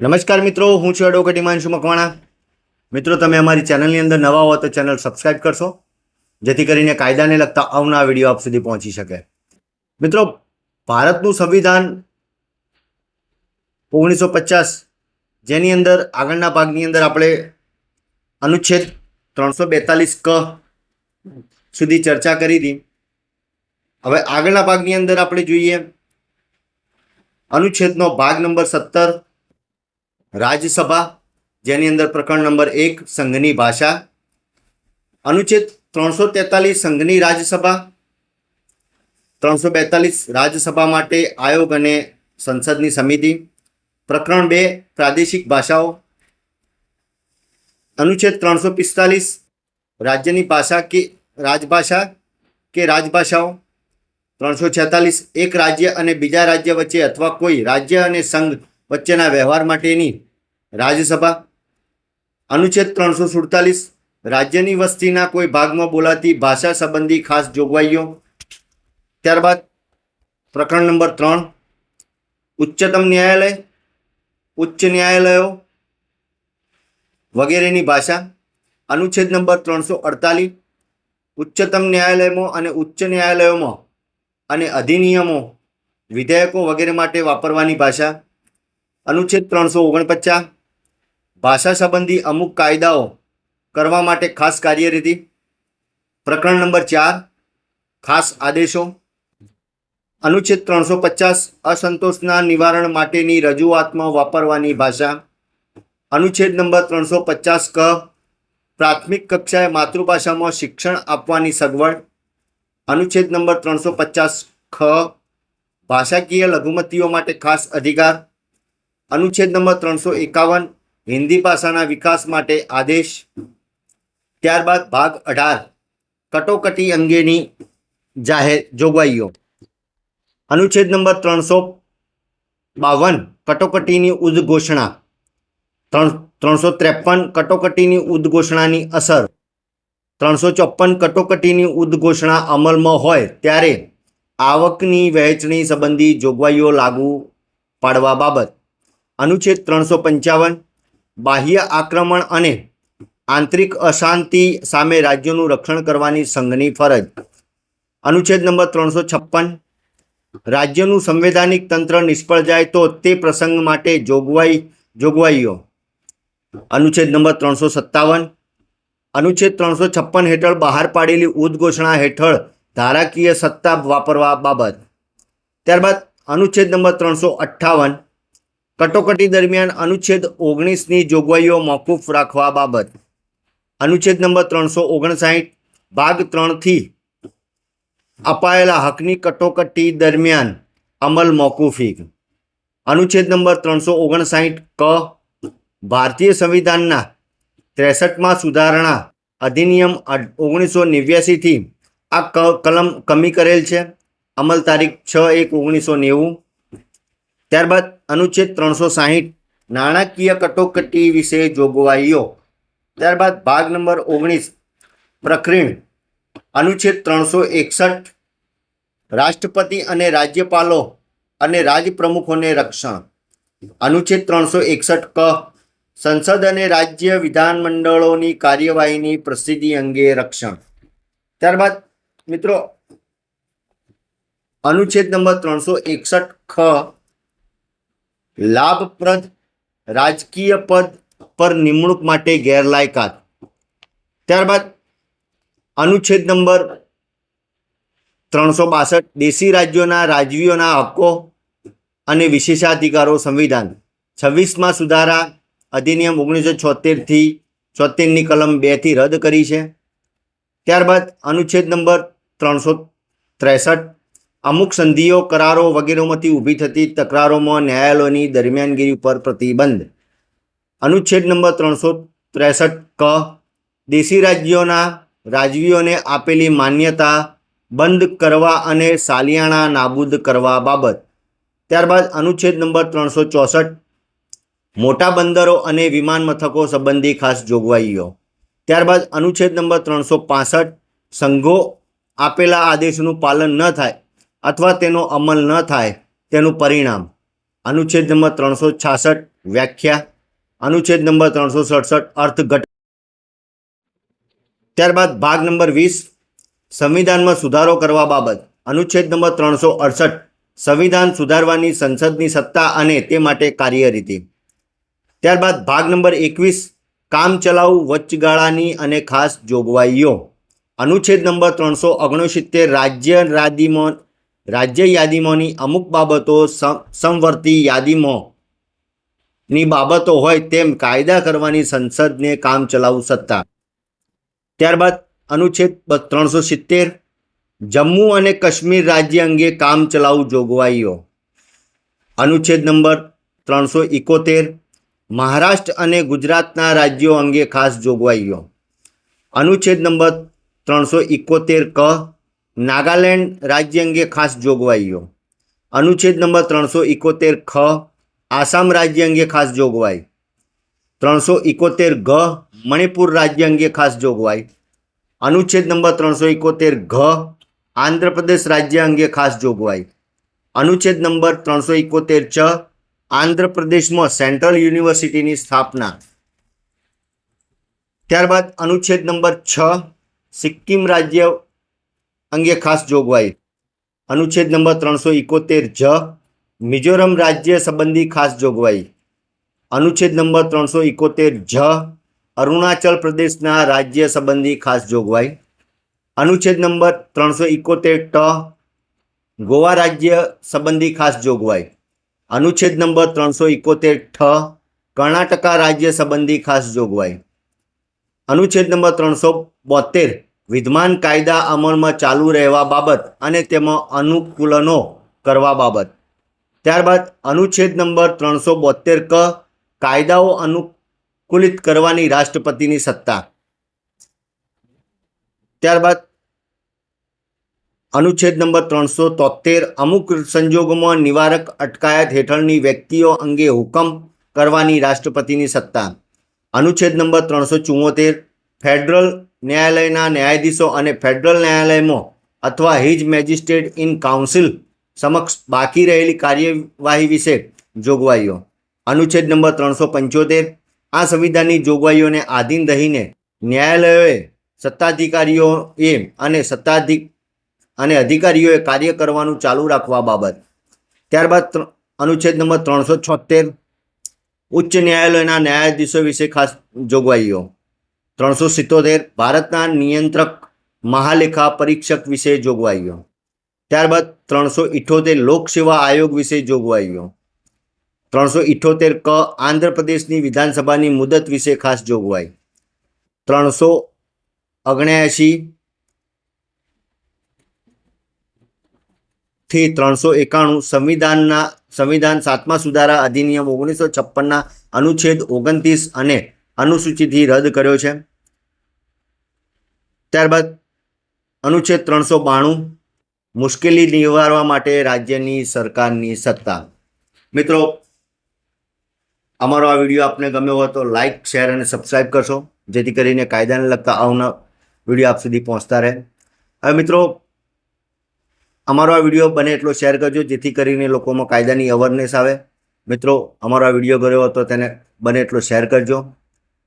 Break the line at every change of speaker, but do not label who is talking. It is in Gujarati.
નમસ્કાર મિત્રો, હું છું એડવોકેટ હિમાંશુ મકવાણા. મિત્રો, તમે અમારી ચેનલની અંદર નવા હો તો ચેનલ સબસ્ક્રાઈબ કરશો, જેથી કરીને કાયદાને લગતા અવના વીડિયો આપ સુધી પહોંચી શકે. મિત્રો, ભારતનું સંવિધાન ઓગણીસો પચાસ, જેની અંદર આગળના ભાગની અંદર આપણે અનુચ્છેદ ત્રણસો બેતાલીસ ક સુધી ચર્ચા કરી હતી. હવે આગળના ભાગની અંદર આપણે જોઈએ અનુચ્છેદનો ભાગ નંબર સત્તર રાજ્યસભા, જેની અંદર પ્રકરણ નંબર એક, સંઘની ભાષા. અનુચ્છેદ ત્રણસો તેતાલીસ, સંઘની રાજ્યસભા. ત્રણસો બેતાલીસ, રાજ્યસભા માટે આયોગ અને સંસદની સમિતિ. પ્રકરણ બે, પ્રાદેશિક ભાષાઓ. અનુચ્છેદ ત્રણસો પિસ્તાલીસ, રાજ્યની ભાષા કે રાજભાષા કે રાજભાષાઓ. ત્રણસો છેતાલીસ, એક રાજ્ય અને બીજા રાજ્ય વચ્ચે અથવા કોઈ રાજ્ય અને સંઘ વચ્ચેના વ્યવહાર માટેની રાજ્યસભા. અનુચ્છેદ ત્રણસો સુડતાલીસ. રાજ્યની વસ્તીના કોઈ ભાગમાં બોલાતી ભાષા સંબંધી ખાસ જોગવાઈઓ. ત્યારબાદ પ્રકરણ નંબર ત્રણ. ઉચ્ચતમ ન્યાયાલય, ઉચ્ચ ન્યાયાલયો વગેરેની ભાષા. અનુચ્છેદ નંબર ત્રણસો અડતાલીસ. ઉચ્ચતમ ન્યાયાલયમાં અને ઉચ્ચ ન્યાયાલયોમાં અને અધિનિયમો વિધેયકો વગેરે માટે વાપરવાની ભાષા. અનુચ્છેદ ત્રણસો ઓગણપચાસ. ભાષા સંબંધી અમુક કાયદાઓ કરવા માટે ખાસ કાર્યરીતિ. પ્રકરણ નંબર ચાર, ખાસ આદેશો. અનુચ્છેદ ત્રણસો પચાસ, અસંતોષના નિવારણ માટેની રજૂઆતમાં વાપરવાની ભાષા. અનુચ્છેદ નંબર ત્રણસો પચાસ ક, પ્રાથમિક કક્ષાએ માતૃભાષામાં શિક્ષણ આપવાની સગવડ. અનુચ્છેદ નંબર ત્રણસો પચાસ ખ, ભાષાકીય લઘુમતીઓ માટે ખાસ અધિકાર. અનુચ્છેદ નંબર ત્રણસો એકાવન હિન્દી ભાષાના વિકાસ માટે આદેશ, ત્યારબાદ ભાગ અઢાર, કટોકટી અંગેની જાહેર જોગવાઈઓ. અનુચ્છેદ નંબર ત્રણસો બાવન, કટોકટીની ઉદ્ઘોષણા. ત્રણ, ત્રણસો ત્રેપન, કટોકટીની ઉદ્ઘોષણાની અસર. ત્રણસો ચોપન, કટોકટીની ઉદ્ઘોષણા અમલમાં હોય ત્યારે આવકની વહેંચણી સંબંધી જોગવાઈઓ લાગુ પાડવા બાબત. અનુચ્છેદ ત્રણસો પંચાવન બાહ્ય આક્રમણ અને આંતરિક અશાંતિ સામે રાજ્યોનું રક્ષણ કરવાની સંઘની ફરજ. અનુચ્છેદ નંબર ત્રણસો છપ્પન. રાજ્યનું સંવૈધાનિક તંત્ર નિષ્ફળ જાય તો તે પ્રસંગ માટે જોગવાઈ, જોગવાઈઓ. અનુચ્છેદ નંબર ત્રણસો સત્તાવન. અનુચ્છેદ ત્રણસો છપ્પન હેઠળ બહાર પાડેલી ઉદ્ઘોષણા હેઠળ ધારાકીય સત્તા વાપરવા બાબત. ત્યારબાદ અનુચ્છેદ નંબર ત્રણસો અઠ્ઠાવન. કટોકટી દરમિયાન અનુચ્છેદ ઓગણીસની જોગવાઈઓ મોકૂફ રાખવા બાબત. અનુચ્છેદ નંબર ત્રણસો ઓગણસાઠ, ભાગ ત્રણથી અપાયેલા હકની કટોકટી દરમિયાન અમલ મોકૂફી. અનુચ્છેદ નંબર ત્રણસો ઓગણસાઠ, ક, ભારતીય સંવિધાનના ત્રેસઠમાં સુધારણા અધિનિયમ ઓગણીસો નેવ્યાસીથી આ ક, કલમ કમી કરેલ છે. અમલ તારીખ છ એક ઓગણીસો નેવું. ત્યારબાદ અનુચ્છેદ ત્રણસો સાહીઠ, નાણાકીય કટોકટી વિશે જોગવાઈઓ. ત્યારબાદ ભાગ નંબર ઓગણીસ, પ્રકરણ, અનુચ્છેદ ત્રણસો એકસઠ, રાષ્ટ્રપતિ અને રાજ્યપાલો અને રાજપ્રમુખોને રક્ષણ. અનુચ્છેદ ત્રણસો એકસઠ ક, સંસદ અને રાજ્ય વિધાનમંડળોની કાર્યવાહીની પ્રસિદ્ધિ અંગે રક્ષણ. ત્યારબાદ મિત્રો, અનુચ્છેદ નંબર ત્રણસો એકસઠ ખ લાભપ્રદ રાજકીય પદ પર નિમણૂક માટે ગેરલાયકાત. ત્યારબાદ અનુચ્છેદ નંબર ત્રણસો બાસઠ, દેશી રાજ્યોના રાજવીઓના હક્કો અને વિશેષાધિકારો સંવિધાન. છવ્વીસમાં સુધારા અધિનિયમ ઓગણીસો છોતેરથી છોતેરની કલમ બેથી રદ કરી છે. ત્યારબાદ અનુચ્છેદ નંબર ત્રણસો ત્રેસઠ અમુક સંધિઓ, કરારો વગેરેમાંથી ઊભી થતી તકરારોમાં ન્યાયાલયોની દરમિયાનગીરી ઉપર પ્રતિબંધ. અનુચ્છેદ નંબર ત્રણસો ત્રેસઠ ક, દેશી રાજ્યોના રાજવીઓને આપેલી માન્યતા બંધ કરવા અને સાલિયાણા નાબૂદ કરવા બાબત. ત્યારબાદ અનુચ્છેદ નંબર ત્રણસો ચોસઠ, મોટા બંદરો અને વિમાન મથકો સંબંધી ખાસ જોગવાઈઓ. ત્યારબાદ અનુચ્છેદ નંબર ત્રણસો પાસઠ, સંઘો આપેલા આદેશનું પાલન ન થાય અથવા તેનો અમલ ન થાય, તેનું પરિણામ. અનુચ્છેદ નંબર ત્રણસો છાસઠ, વ્યાખ્યા. અનુચ્છેદ નંબર ત્રણસો સડસઠ, અર્થઘટન. ત્યારબાદ ભાગ નંબર વીસ, સંવિધાનમાં સુધારો કરવા બાબત. અનુચ્છેદ નંબર ત્રણસો અડસઠ, સંવિધાન સુધારવાની સંસદની સત્તા અને તે માટે કાર્યરીતિ. ત્યારબાદ ભાગ નંબર એકવીસ કામચલાઉ વચગાળાની અને ખાસ જોગવાઈઓ. અનુચ્છેદ નંબર ત્રણસો ઓગણસિત્તેર, રાજ્ય યાદીમાં રાજ્ય યાદીમાંની અમુક બાબતો સમવર્તી યાદીમાં ની બાબતો હોય તેમ કાયદા કરવાની સંસદને કામચલાઉ સત્તા. ત્યારબાદ અનુચ્છેદ ત્રણસો સિત્તેર, જમ્મુ અને કાશ્મીર રાજ્ય અંગે કામચલાઉ જોગવાઈઓ. અનુચ્છેદ નંબર ત્રણસો ઇકોતેર, મહારાષ્ટ્ર અને ગુજરાતના રાજ્યો અંગે ખાસ જોગવાઈઓ. અનુચ્છેદ નંબર ત્રણસો ઇકોતેર ક નાગાલેન્ડ રાજ્ય અંગે ખાસ જોગવાઈઓ. અનુચ્છેદ નંબર ત્રણસો ઇકોતેર ખ, આસામ રાજ્ય અંગે ખાસ જોગવાઈ. ત્રણસો ઇકોતેર ઘ મણિપુર રાજ્ય અંગે ખાસ જોગવાઈ. અનુચ્છેદ નંબર ત્રણસો ઇકોતેર ઘ આંધ્રપ્રદેશ રાજ્ય અંગે ખાસ જોગવાઈ. અનુચ્છેદ નંબર ત્રણસો ઇકોતેર ચ, આંધ્રપ્રદેશમાં સેન્ટ્રલ યુનિવર્સિટીની સ્થાપના. ત્યારબાદ અનુચ્છેદ નંબર છ, સિક્કિમ રાજ્ય અંગે ખાસ જોગવાઈ. અનુચ્છેદ નંબર ત્રણસો ઇકોતેર જ મિઝોરમ રાજ્ય સંબંધી ખાસ જોગવાઈ. અનુચ્છેદ નંબર ત્રણસો ઇકોતેર જ અરુણાચલ પ્રદેશના રાજ્ય સંબંધી ખાસ જોગવાઈ. અનુચ્છેદ નંબર ત્રણસો ઇકોતેર ટ ગોવા રાજ્ય સંબંધી ખાસ જોગવાઈ. અનુચ્છેદ નંબર ત્રણસો ઇકોતેર ઠ કર્ણાટકા રાજ્ય સંબંધી ખાસ જોગવાઈ. અનુચ્છેદ નંબર ત્રણસો બોતેર વિદ્યમાન કાયદા અમલમાં ચાલુ રહેવા બાબત અને તેમાં અનુકૂલનો કરવા બાબત. ત્યારબાદ અનુચ્છેદ નંબર ત્રણસો બોતેર ક, કાયદાઓ અનુકૂલિત કરવાની રાષ્ટ્રપતિની સત્તા. ત્યારબાદ અનુચ્છેદ નંબર ત્રણસો તોતેર અમુક સંજોગોમાં નિવારક અટકાયત હેઠળની વ્યક્તિઓ અંગે હુકમ કરવાની રાષ્ટ્રપતિની સત્તા. અનુચ્છેદ નંબર ત્રણસો ચુમ્મોતેર ફેડરલ ન્યાયાલયના ન્યાયાધીશો અને ફેડરલ ન્યાયાલયમાં અથવા હિજ મેજિસ્ટ્રેટ ઇન કાઉન્સિલ સમક્ષ બાકી રહેલી કાર્યવાહી વિશે જોગવાઈઓ. અનુચ્છેદ નંબર ત્રણસો પંચોતેર. આ સંવિધાનની જોગવાઈઓને આધીન રહીને ન્યાયાલયોએ સત્તાધિકારીઓએ અને સત્તાધિક અને અધિકારીઓએ કાર્ય કરવાનું ચાલુ રાખવા બાબત. ત્યારબાદ અનુચ્છેદ નંબર ત્રણસો છોતેર ઉચ્ચ ન્યાયાલયના ન્યાયાધીશો વિશે ખાસ જોગવાઈઓ. ત્રણસો સિત્તોતેર ભારતના નિયંત્રક મહાલેખા પરીક્ષક વિશે જોગવાઈઓ. ત્યારબાદ ત્રણસો ઇઠ્ઠોતેર લોકસેવા આયોગ વિશે જોગવાઈઓ. ત્રણસો ઇઠ્ઠોતેર ક આંધ્રપ્રદેશની વિધાનસભાની મુદત વિશે ખાસ જોગવાઈ. ત્રણસો ઓગણ્યાએંશી થી ત્રણસો એકાણું સંવિધાનના, સંવિધાન સાતમા સુધારા અધિનિયમ ઓગણીસો છપ્પનના અનુચ્છેદ ઓગણત્રીસ અને અનુસૂચિથી રદ કર્યો છે. ત્યારબાદ અનુચ્છેદ ત્રણસો બાણું મુશ્કેલી નિવારવા માટે રાજ્યની સરકારની સત્તા. મિત્રો, અમારો આ વીડિયો આપને ગમ્યો હોય તો લાઈક, શેર અને સબસ્ક્રાઈબ કરશો, જેથી કરીને કાયદાને લગતા આવના વીડિયો આપ સુધી પહોંચતા રહે. હવે મિત્રો, અમારો આ વીડિયો બને એટલો શેર કરજો, જેથી કરીને લોકોમાં કાયદાની અવેરનેસ આવે. મિત્રો, અમારો આ વીડિયો ગયો હતો તેને બને એટલો શેર કરજો.